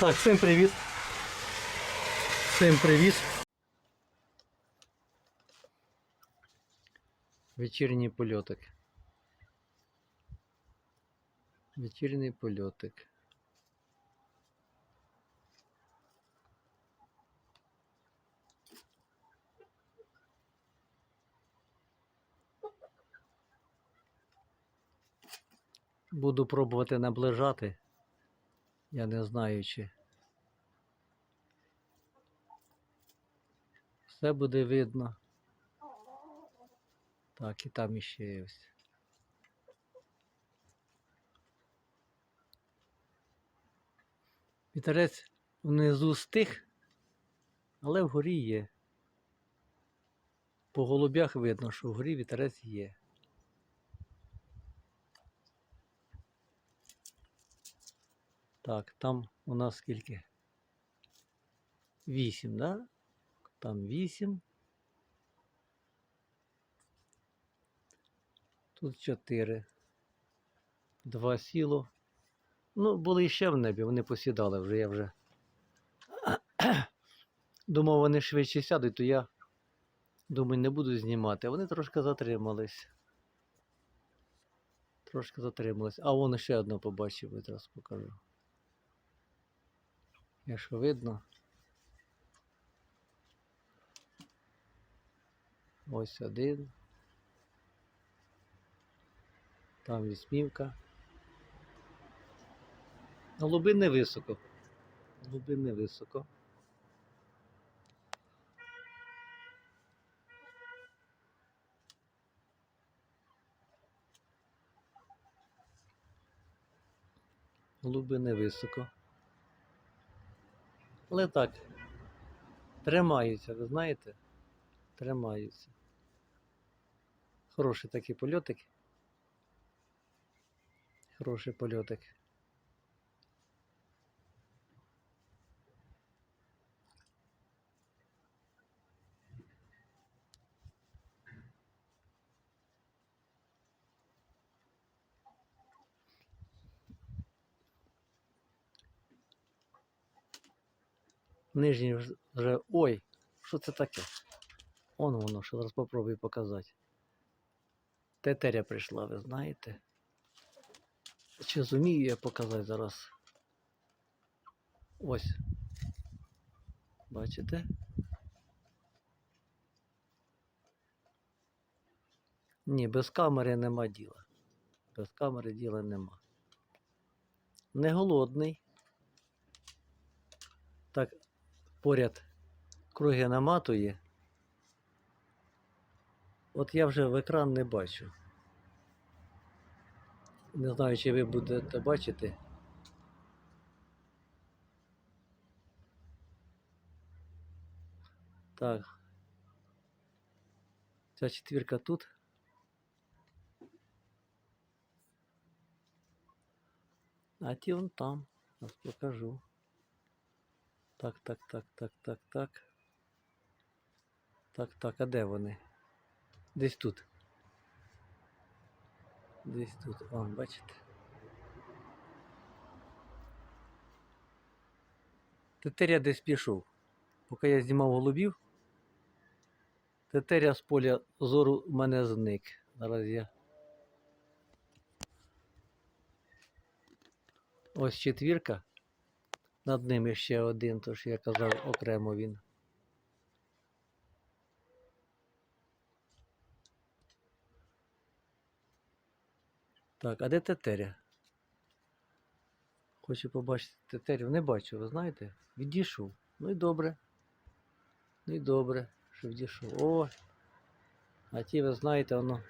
Так, всім привіт. Всім привіт. Вечірній польотик. Вечірній польотик. Буду пробувати наближати. Я не знаю, чи все буде видно. Так, і там іще є ось. Вітерець внизу стих, але вгорі є. По голубях видно, що вгорі вітерець є. Так, там у нас скільки? Вісім, да? Там вісім. Тут чотири. Два сіло. Ну, були ще в небі, вони посідали вже, я вже. Думав, вони швидше сядуть, то я думаю, не буду знімати. Вони трошки затримались. Трошки затримались. А вон ще одне побачив, я зараз покажу. Якщо видно. Ось один. Там вісьмівка. Голуби не високо. Голуби не високо. Голуби не високо. Але так, тримаються, ви знаєте? Тримаються. Хороший такий польотик. Хороший польотик. Нижній вже-. Ой, що це таке? Он воно, що зараз попробую показати. Тетеря прийшла, ви знаєте? Чи зумію я показати зараз? Ось. Бачите? Ні, без камери нема діла. Без камери діла нема. Не голодний. Так, поряд круги наматує. От я вже в екран не бачу. Не знаю, чи ви будете бачити. Так. Ця четвірка тут. А ті вон там. Зараз покажу. Так, так, так, так, так, так. Так, так, а де вони? Десь тут. Десь тут, вон, бачите. Тетеря десь пішов. Поки я знімав голубів, тетеря з поля зору мене зник. Зараз я. Ось четвірка. Над ними ще один, тож я казав окремо він. Так, а де тетеря? Хочу побачити тетерю. Не бачу, ви знаєте? Відійшов. Ну і добре. Ну і добре, що відійшов. О! А ті, ви знаєте, воно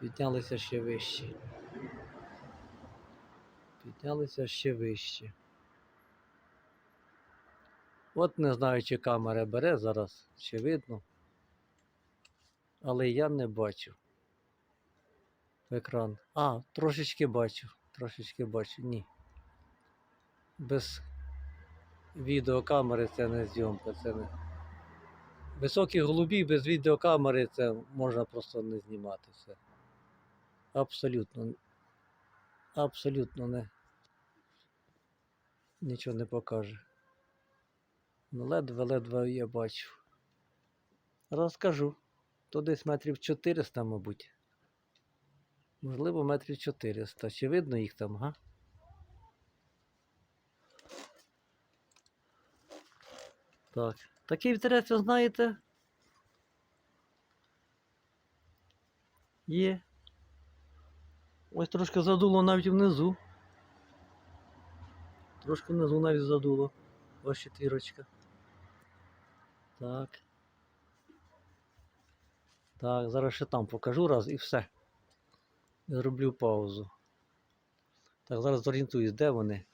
піднялися ще вище. Піднялися ще вище. От не знаю, чи камера бере зараз, чи видно. Але я не бачу екран. А, трошечки бачу. Трошечки бачу. Ні. Без відеокамери це не зйомка, це не. Високі голубі без відеокамери це можна просто не знімати все. Абсолютно. Абсолютно не. Нічого не покаже. Ну, ледве-ледве я бачу. Розкажу. То десь метрів 400, мабуть. Можливо, метрів 400. Чи видно їх там, га? Так. Такий вітерець, ви знаєте. Є. Ось трошки задуло навіть внизу. Трошки внизу навіть задуло. Ось четвірочка. Так. Так, зараз ще там покажу раз і все. Зроблю паузу. Так, зараз зорієнтуюсь, де вони?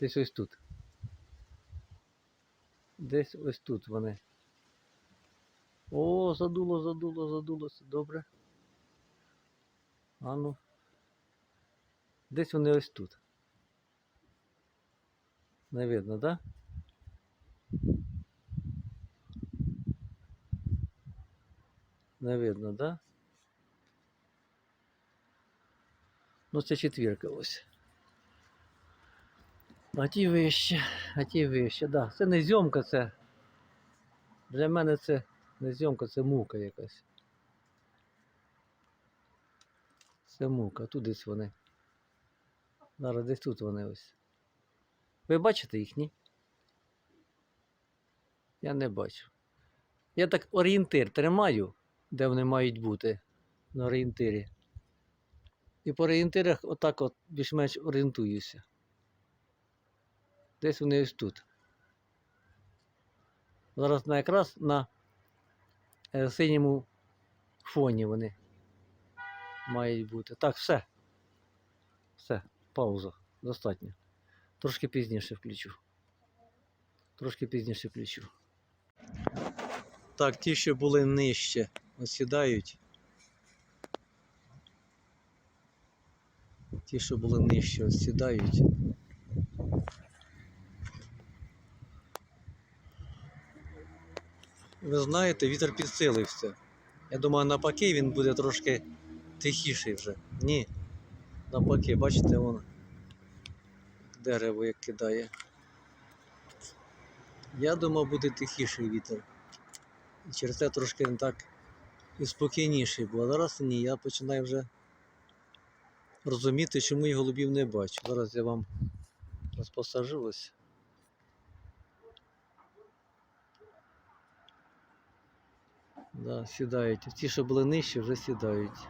Десь ось тут. Десь ось тут вони. О, задуло, задуло, задулося. Добре. Ану. Десь вони ось тут. Не видно, так? Да? Не видно, да? Ну, це четвірка ось. А ті вище, а ті вище, да. Це не зйомка, це. Для мене це не зйомка, це мука якась. Це мука, тут десь вони. Зараз десь тут вони ось. Ви бачите їх, ні? Я не бачу. Я так орієнтир тримаю, де вони мають бути на орієнтирі. І по орієнтирах отак от більш-менш орієнтуюся. Десь вони ось тут. Зараз на якраз на е, синьому фоні вони мають бути. Так, все. Все, пауза. Достатньо. Трошки пізніше включу. Трошки пізніше включу. Так, ті, що були нижче, осідають. Ті, що були нижче, осідають. Ви знаєте, вітер підсилився. Я думаю, навпаки він буде трошки тихіший вже. Ні. Навпаки, бачите, воно дерево як кидає. Я думав, буде тихіший вітер. І через це трошки не так і спокійніший. А зараз ні, я починаю вже розуміти, чому я голубів не бачу. Зараз я вам розпосажу ось. Да, сідають. Ті, що були нижче, вже сідають.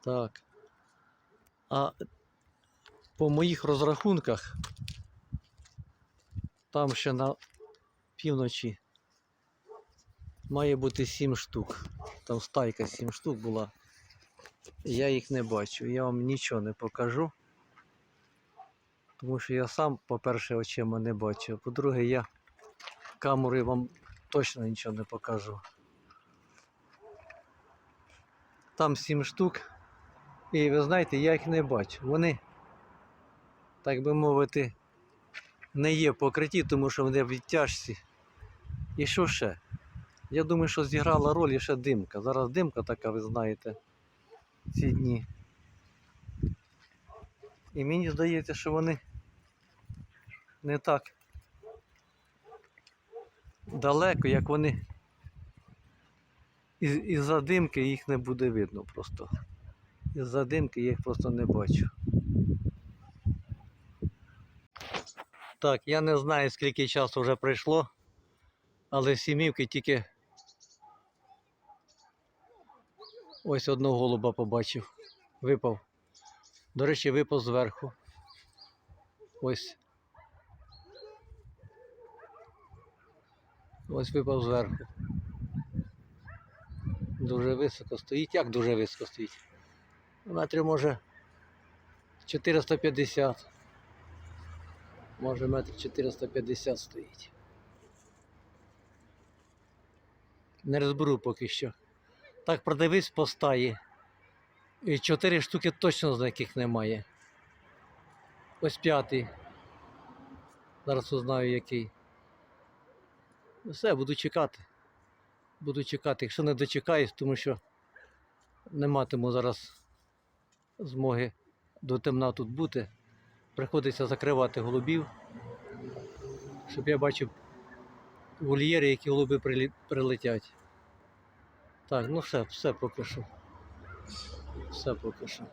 Так. А по моїх розрахунках там ще на півночі має бути 7 штук. Там стайка 7 штук була. Я їх не бачу. Я вам нічого не покажу. Тому що я сам, по-перше, очима не бачу. а По-друге, я камерою вам точно нічого не покажу. Там 7 штук. І ви знаєте, я їх не бачу. Вони, так би мовити, не є покриті, тому що вони в відтяжці. І що ще? Я думаю, що зіграла роль ще димка. Зараз димка така, ви знаєте, ці дні. І мені здається, що вони не так далеко, як вони. Із- Із-за димки їх не буде видно просто. Із-за димки я їх просто не бачу. Так, я не знаю, скільки часу вже пройшло, але сімівки тільки ось одного голуба побачив. Випав. До речі, випав зверху. Ось. Ось випав зверху. Дуже високо стоїть. Як дуже високо стоїть? Метрів може 450. Може метр 450 стоїть. Не розберу поки що. Так продивись по стаї. І чотири штуки точно з яких немає. Ось п'ятий. Зараз узнаю який. Все, буду чекати. Буду чекати, якщо не дочекаюсь, тому що не матиму зараз змоги до темна тут бути. Приходиться закривати голубів, щоб я бачив вольєри, які голуби прилетять. Так, ну все, все що. Все поки що.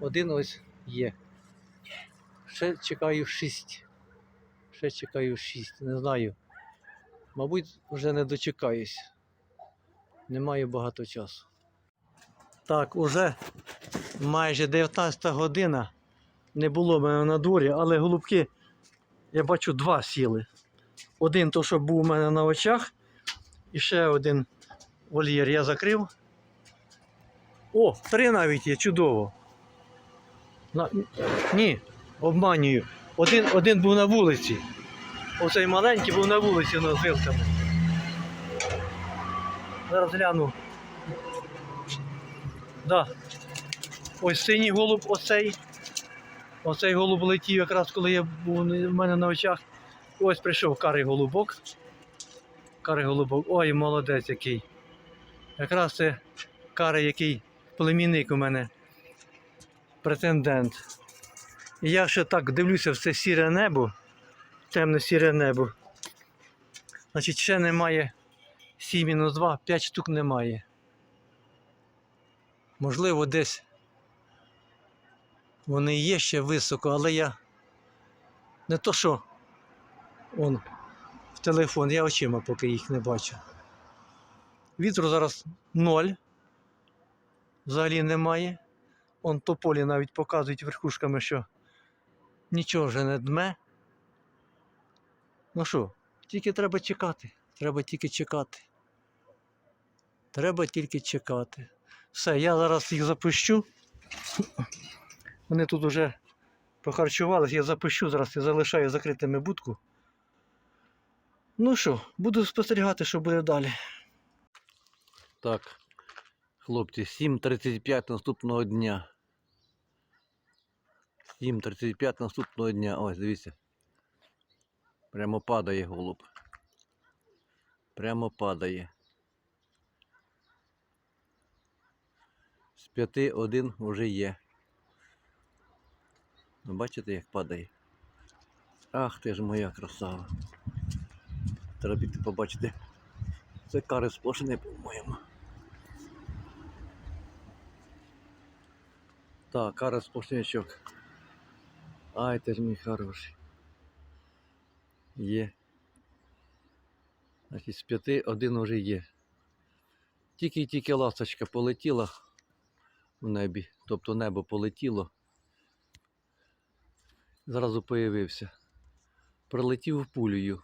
Один ось є. Ще чекаю шість. Ще чекаю шість. Не знаю. Мабуть, вже не дочекаюсь. Немає багато часу. Так, уже майже 19 година. Не було мене на дворі, але голубки, я бачу, два сіли. Один то, що був у мене на очах, і ще один вольєр я закрив. О, три навіть є, чудово. На... Ні, обманюю. Один, один був на вулиці. Оцей маленький був на вулиці з вилками. Зараз гляну. Да. Ось синій голуб, оцей. Оцей голуб летів якраз коли я був у мене на очах. Ось прийшов карий голубок. Карий голубок. Ой, молодець який. Якраз це карий, який племінник у мене. Претендент. І я ще так дивлюся в це сіре небо, темне сіре небо. Значить, ще немає 7-2, 5 штук немає. Можливо, десь вони є ще високо, але я не то що он в телефон, я очима поки їх не бачу. Вітру зараз ноль. Взагалі немає. Он тополі навіть показують верхушками, що нічого вже не дме. Ну що, тільки треба чекати. Треба тільки чекати. Треба тільки чекати. Все, я зараз їх запущу. Вони тут вже похарчувалися, я запущу, зараз я залишаю закритими будку. Ну що, буду спостерігати, що буде далі. Так, хлопці, 7.35 наступного дня. 7.35 наступного дня. Ось, дивіться. Прямо падає голуб. Прямо падає. З п'яти один вже є. Ви бачите, як падає? Ах ти ж моя красава. Треба піти побачити. Це кари сплошений, по-моєму. Так, кари сплошнячок. Ай, ти ж мій хороший. Є. Значить, з п'яти один вже є. Тільки-тільки ласточка полетіла в небі, тобто небо полетіло. Зразу появився. Прилетів пулею.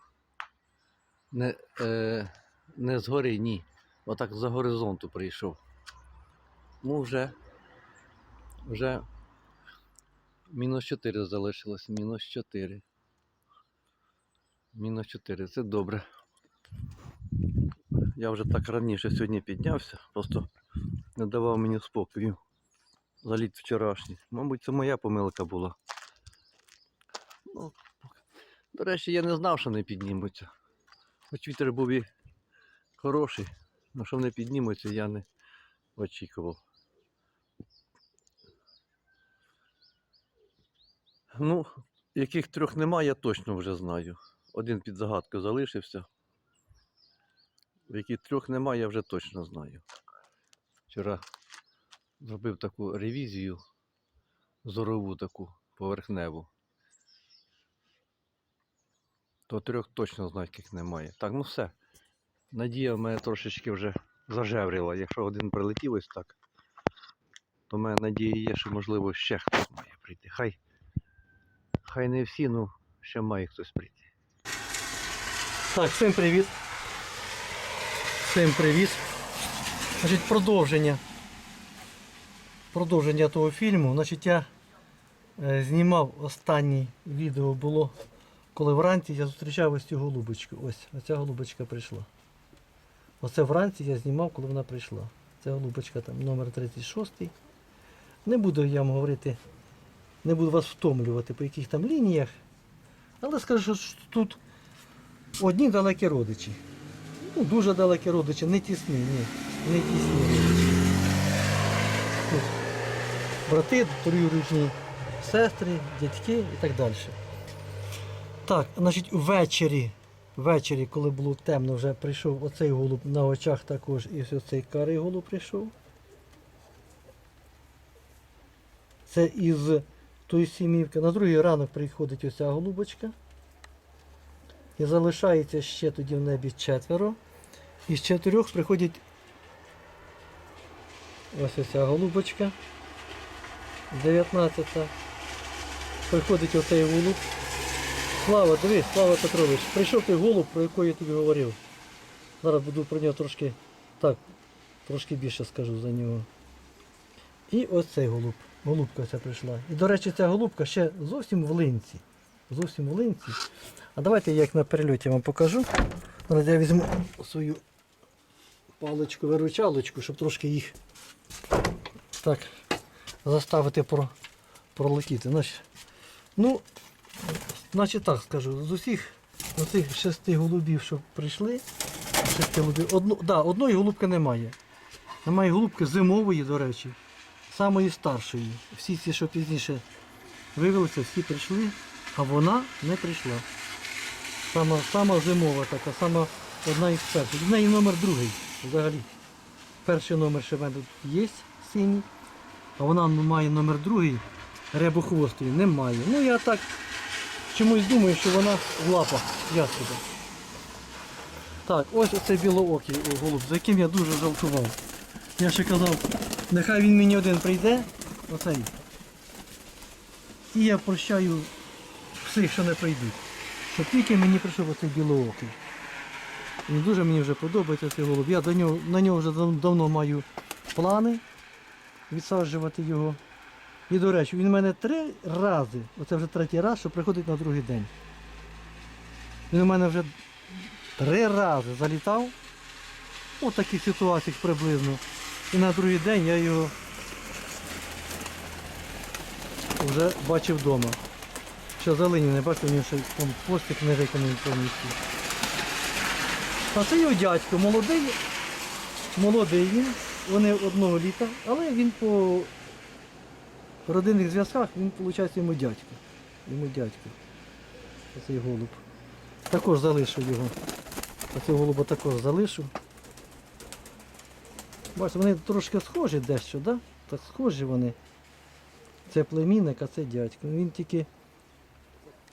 Не, е, не згори, ні. Отак за горизонту прийшов. Ну, вже, вже мінус 4 залишилось. Мінус 4. Мінус 4. Це добре. Я вже так раніше сьогодні піднявся, просто не давав мені спокою. Заліт вчорашній. Мабуть, це моя помилка була. Ну, до речі, я не знав, що не піднімуться. Хоч вітер був і хороший, але що вони піднімуться, я не очікував. Ну, яких трьох немає, я точно вже знаю. Один під загадкою залишився. Яких трьох немає, я вже точно знаю. Вчора зробив таку ревізію, зорову таку поверхневу. То трьох точно знаю, яких немає. Так, ну все. Надія в мене трошечки вже зажевріла. Якщо один прилетів ось так, то в мене надія є, що можливо ще хтось має прийти. Хай, хай не всі, ну ще має хтось прийти. Так, всім привіт. Всім привіт. Значить, продовження. Продовження того фільму. Значить, я е, знімав останнє відео було, коли вранці я зустрічав ось цю голубочку. Ось, оця голубочка прийшла. Оце вранці я знімав, коли вона прийшла. Це голубочка там номер 36. Не буду я вам говорити, не буду вас втомлювати по яких там лініях. Але скажу, що тут одні далекі родичі. Ну, дуже далекі родичі, не тісні, ні. Не тісні родичі. Тут брати, троюрідні сестри, дядьки і так далі. Так, значить, ввечері, ввечері, коли було темно, вже прийшов оцей голуб на очах також і ось оцей карий голуб прийшов. Це із тої сімівки. На другий ранок приходить оця голубочка. І залишається ще тоді в небі четверо. Із чотирьох приходять ось оця голубочка. 19. Приходить оцей голуб. Слава, дивись, Слава Петрович, прийшов той голуб, про який я тобі говорив. Зараз буду про нього трошки так, трошки більше скажу за нього. І ось цей голуб. Голубка ця прийшла. І, до речі, ця голубка ще зовсім в линці. Зовсім в линці. А давайте я як на перельоті вам покажу. Зараз я візьму свою паличку, виручалочку, щоб трошки їх так заставити про, пролетіти. Ну, значить так скажу, з усіх оцих шести голубів, що прийшли, шести голубів, одну, да, одної голубки немає. Немає голубки зимової, до речі, самої старшої. Всі ці, що пізніше вивелися, всі прийшли, а вона не прийшла. Сама, сама зимова така, сама одна із перших. В неї номер другий взагалі. Перший номер ще в мене тут є синій, а вона має номер другий, рябохвостий, немає. Ну я так чомусь думаю, що вона в лапах ястреба. Так, ось оцей білоокий голуб, за яким я дуже жалтував. Я ще казав, нехай він мені один прийде, оцей. І я прощаю всіх, що не прийдуть. Щоб тільки мені прийшов оцей білоокий. Він дуже мені вже подобається цей голуб. Я до нього, на нього вже давно маю плани відсаджувати його. І, до речі, він в мене три рази, оце вже третій раз, що приходить на другий день. Він у мене вже три рази залітав. У таких ситуаціях приблизно. І на другий день я його вже бачив вдома. Що зелені не бачив, нього ще постик не виконаний повністю. А це його дядько, молодий, молодий він, вони одного літа, але він по родинних зв'язках, він, виходить, йому дядько. Йому дядько. Оцей голуб. Також залишу його. Оцього голуба також залишу. Бачите, вони трошки схожі дещо, да? так схожі вони. Це племінник, а це дядько. Він тільки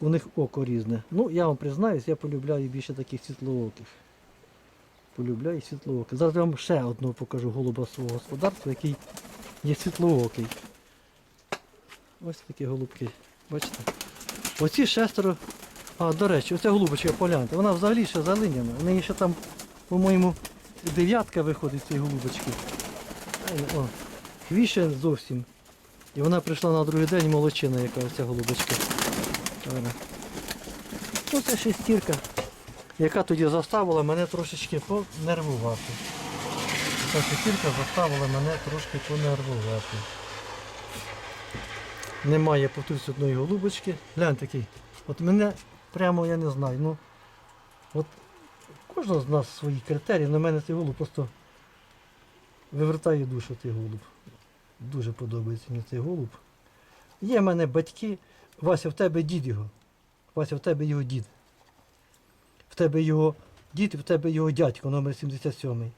у них око різне. Ну, я вам признаюсь, я полюбляю більше таких світлооких. Полюбляю світлооких. Зараз я вам ще одного покажу голуба свого господарства, який є світлоокий. Ось такі голубки. Бачите? Оці шестеро. А, до речі, оця голубочка полянка, вона взагалі ще залиняна. У неї ще там, по-моєму, дев'ятка виходить цієї голубочки. О, хвіше зовсім. І вона прийшла на другий день молодчина, яка оця голубочка. Ну це шестірка, яка тоді заставила мене трошечки понервувати. Ця шестірка заставила мене трошки понервувати. Немає повторюсь одної голубочки. Глянь такий. От мене прямо я не знаю. Ну, от кожного з нас свої критерії, на мене цей голуб просто вивертає душу цей голуб. Дуже подобається мені цей голуб. Є в мене батьки. Вася, в тебе дід його. Вася, в тебе його дід. В тебе його дід, в тебе його дядько, номер 77.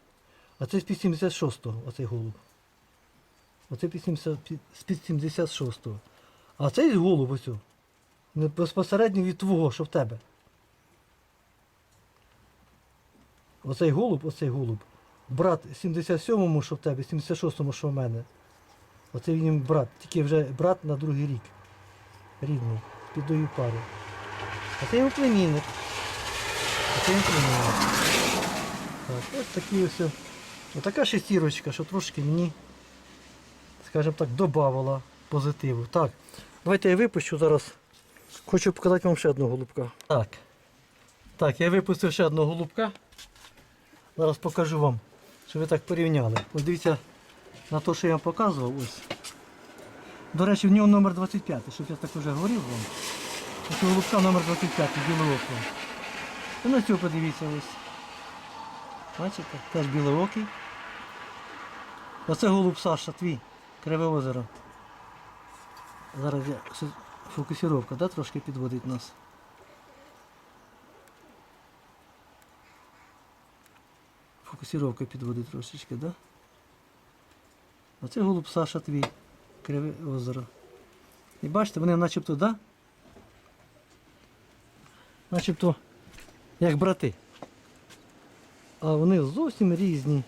А це з-під 76-го, оцей голуб. Оце під 70 під- з-під 76-го. А цей голуб ось. не Безпосередньо від твого, що в тебе. Оцей голуб, оцей голуб. Брат 77-му, що в тебе, 76-му, що в мене. Оце він брат, тільки вже брат на другий рік. Рідний, з підою пари. А це його племінник. А це його племінник. Так, ось такі ось. о- Отака шестірочка, що трошки мені, скажімо так, додавала позитиву. Так, давайте я випущу зараз. Хочу показати вам ще одного голубка. Так. Так, я випустив ще одного голубка. Зараз покажу вам, щоб ви так порівняли. Ось дивіться на те, що я вам показував. Ось. До речі, в нього номер 25, щоб я так вже говорив вам. Ось голубка номер 25, білого. І на цього подивіться ось. Бачите? Теж білоокий. Оце голуб Саша, твій, Криве озеро. Зараз я фокусировка, да, трошки підводить нас. Фокусировка підводить трошечки, да? Оце голуб Саша твій, Криве озеро. І бачите, вони начебто, да? Начебто як брати. А вони зовсім різні.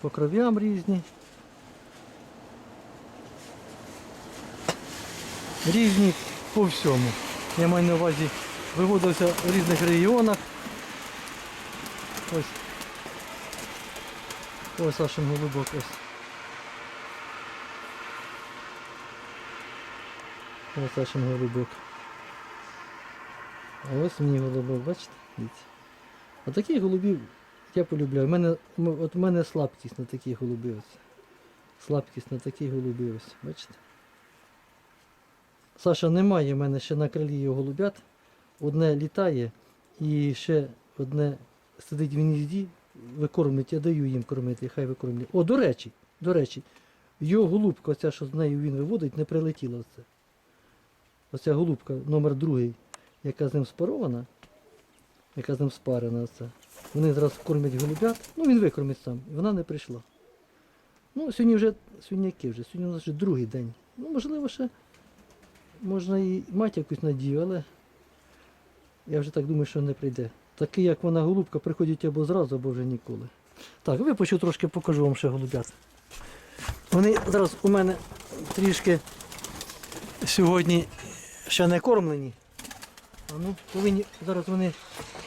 По кров'ям різні. Різні по всьому. Я маю на увазі виводився в різних регіонах. Ось. Ось Сашин голубок ось. Ось Сашин голубок. А ось мені голубок, бачите? А таких голубів я полюбляю. У мене, от у мене слабкість на такі голуби ось. Слабкість на такі голуби ось. Бачите? Саша немає в мене ще на крилі його голубят. Одне літає і ще одне сидить в гнізді, викормить, я даю їм кормити, хай викормлює. О, до речі, до речі, його голубка, оця, що з нею він виводить, не прилетіла оце. Оця голубка номер другий, яка з ним спарована, яка з ним спарена оце. Вони зараз кормять голубят, ну він викормить сам, і вона не прийшла. Ну, сьогодні вже сьогодні вже, сьогодні у нас вже другий день. Ну, можливо, ще можна і мати якусь надію, але я вже так думаю, що не прийде. Такий, як вона голубка, приходять або зразу, або вже ніколи. Так, випущу трошки покажу вам ще голубят. Вони зараз у мене трішки сьогодні ще не кормлені. А ну, повинні зараз вони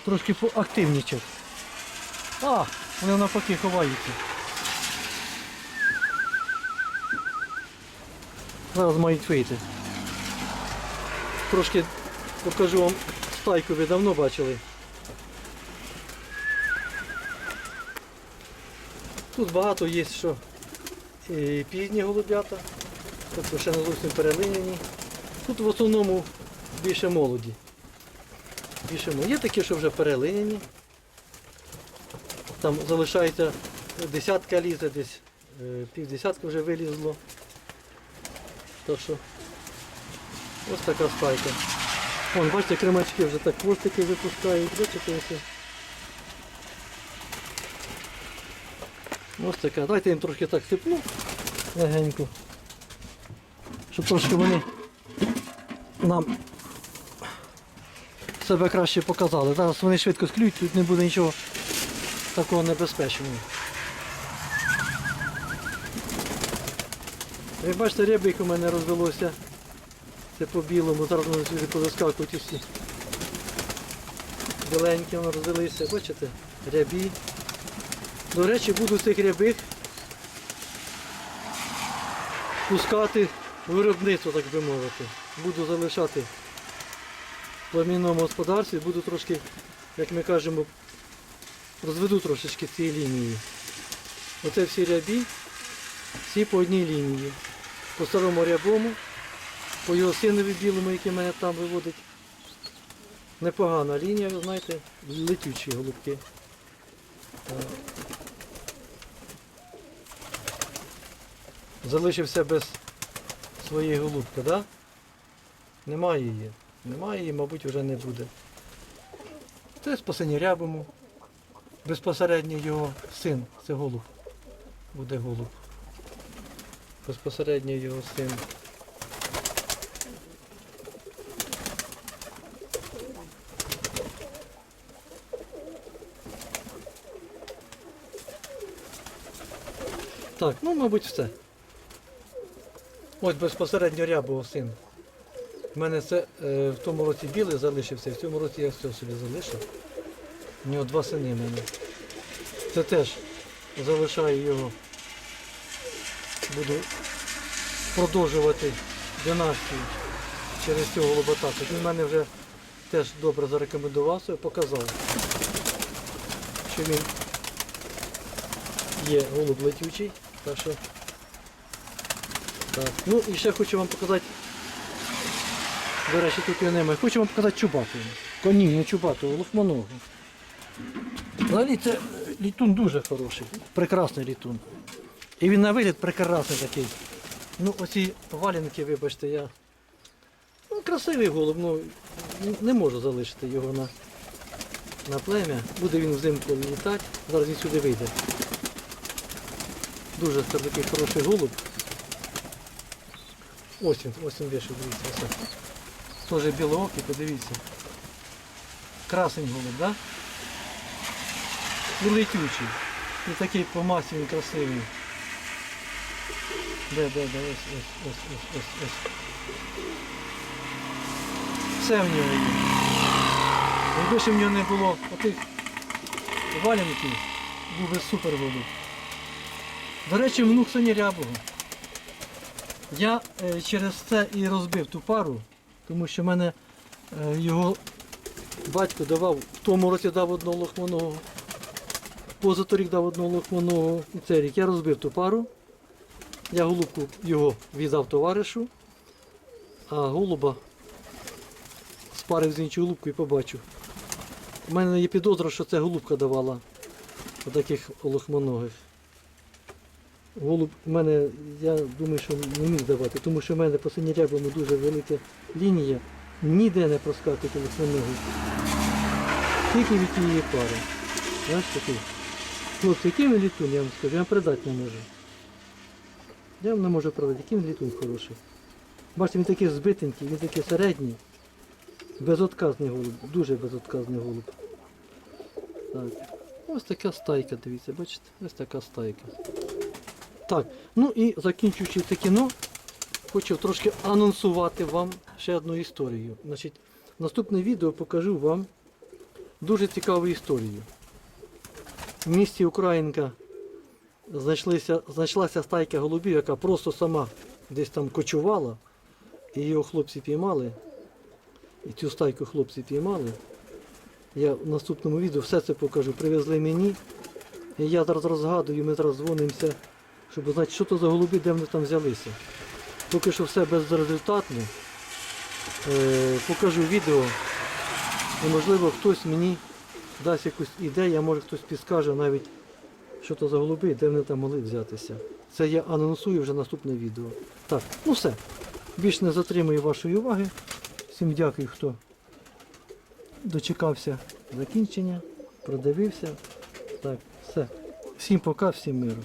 трошки поактивнічать. А, вони навпаки ховаються. Зараз мають вийти. Трошки покажу вам стайку, ви давно бачили. Тут багато є що і пізні голубята, тобто ще не зовсім перелиняні. Тут в основному більше молоді. Більше молоді. Є такі, що вже перелиняні. Там залишається десятка лізе, десь е, півдесятка вже вилізло. Так що ось така спайка. Вон, бачите, кремачки вже так хвостики випускають, бачите ось. Ось така. Дайте їм трошки так сипну легенько. Щоб трошки вони нам себе краще показали. Зараз вони швидко склюють, тут не буде нічого такого небезпечного. Як бачите, рябик у мене розвелося. Це по білому, зараз вони сюди повискакують усі. Біленькі вони розвелися, бачите? Рябі. До речі, буду цих рябих пускати в виробництво, так би мовити. Буду залишати в племінному господарстві, буду трошки, як ми кажемо, розведу трошечки ці лінії. Оце всі рябі, всі по одній лінії. По старому рябому, по його синові білому, який мене там виводить. Непогана лінія, ви знаєте, летючі голубки. Е, Залишився без своєї голубки? Да? Немає її. Немає її, мабуть, вже не буде. Це спасені рябому. Безпосередньо його син, це голуб. Буде голуб. Безпосередньо його син. Так, ну, мабуть, все. Ось безпосередньо рябого син. У мене це е, в тому році білий залишився, і в цьому році я все собі залишив. У нього два сини в мене. Це теж залишаю його. Буду продовжувати династію через цього голобота. Він мене вже теж добре зарекомендувався, показав, що він є голуб летючий. Так що так. Ну і ще хочу вам показати. До речі, тут його немає. Хочу вам показати чубату. Коні, не чубату, лохманого. Взагалі це літун дуже хороший, прекрасний літун. І він на вигляд прекрасний такий. Ну, оці валянки, вибачте, я. Ну, красивий голуб, ну не можу залишити його на, на плем'я. Буде він взимку літати, зараз він сюди вийде. Дуже це такий хороший голуб. Ось він, ось він вийшов, дивіться. Ось. Теж білоокий, подивіться. Красень голуб, так? Да? І летючий. І такий по масі він красивий. Де, де, де, ось, ось, ось, ось, ось, ось. Все в нього є. Якби ще в нього не було отих валянків, був би супер голуб. До речі, внук Соні Рябого. Я е, через це і розбив ту пару, тому що мене е, його батько давав, в тому році дав одного лохманого, позаторік дав одного лохманого, і цей рік я розбив ту пару. Я голубку його віддав товаришу, а голуба спарив з іншою голубкою і побачив. У мене є підозра, що це голубка давала таких лохмоногих. Голуб у мене, я думаю, що не міг давати, тому що в мене по синірябому дуже велика лінія, ніде не проскакує лохмоногий. Тільки від тієї пари. Знаєш такий? Хлопці, який він літун, я вам скажу, я вам передати не можу. Я вам не можу продати, який він літун хороший. Бачите, він такий збитенький, він такий середній. Безотказний голуб, дуже безотказний голуб. Так. Ось така стайка, дивіться, бачите? Ось така стайка. Так, ну і закінчуючи це кіно, хочу трошки анонсувати вам ще одну історію. Значить, наступне відео покажу вам дуже цікаву історію. В місті Українка знайшлися, знайшлася стайка голубів, яка просто сама десь там кочувала, і його хлопці піймали. І цю стайку хлопці піймали. Я в наступному відео все це покажу. Привезли мені. І я зараз розгадую, ми зараз дзвонимося, щоб знати, що то за голуби, де вони там взялися. Поки що все безрезультатно. Е, покажу відео. І можливо хтось мені дасть якусь ідею, а може хтось підскаже навіть, що то за голуби, де вони там могли взятися. Це я анонсую вже наступне відео. Так, ну все. Більш не затримую вашої уваги. Всім дякую, хто дочекався закінчення, продивився. Так, все. Всім пока, всім миру.